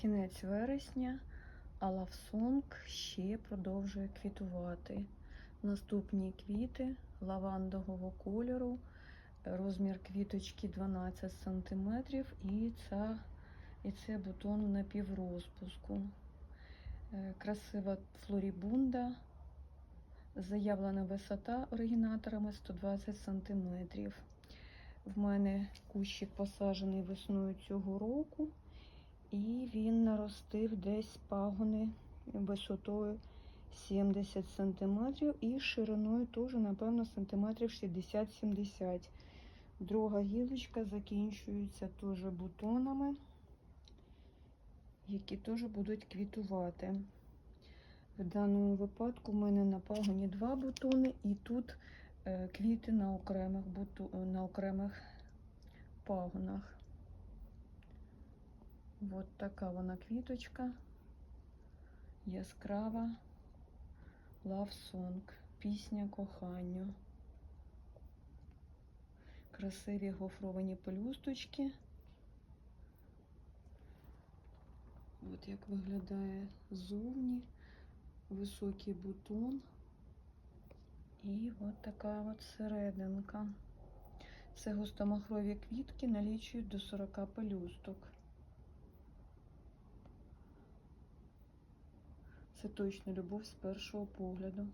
кінець вересня, а лавсонг ще продовжує квітувати. Наступні квіти лавандового кольору, розмір квіточки 12 см і, ця, і це бутон на піврозпуску. Е, Красива флорібунда. Заявлена висота оригінаторами 120 см. В мене кущик посаджений весною цього року, і він наростив десь пагони висотою 70 см і шириною теж, напевно, сантиметрів 60-70 Друга гілочка закінчується теж бутонами, які теж будуть квітувати. В даному випадку в мене на пагоні два бутони, і тут е, квіти на окремих, буту, на окремих пагонах. От така вона квіточка. Яскрава Love Song, пісня коханню. Красиві гофровані пелюсточки. От як виглядає ззовні високий бутон. І от така от серединка. Це густомахрові квітки налічують до 40 пелюсток. Це точно любов з першого погляду.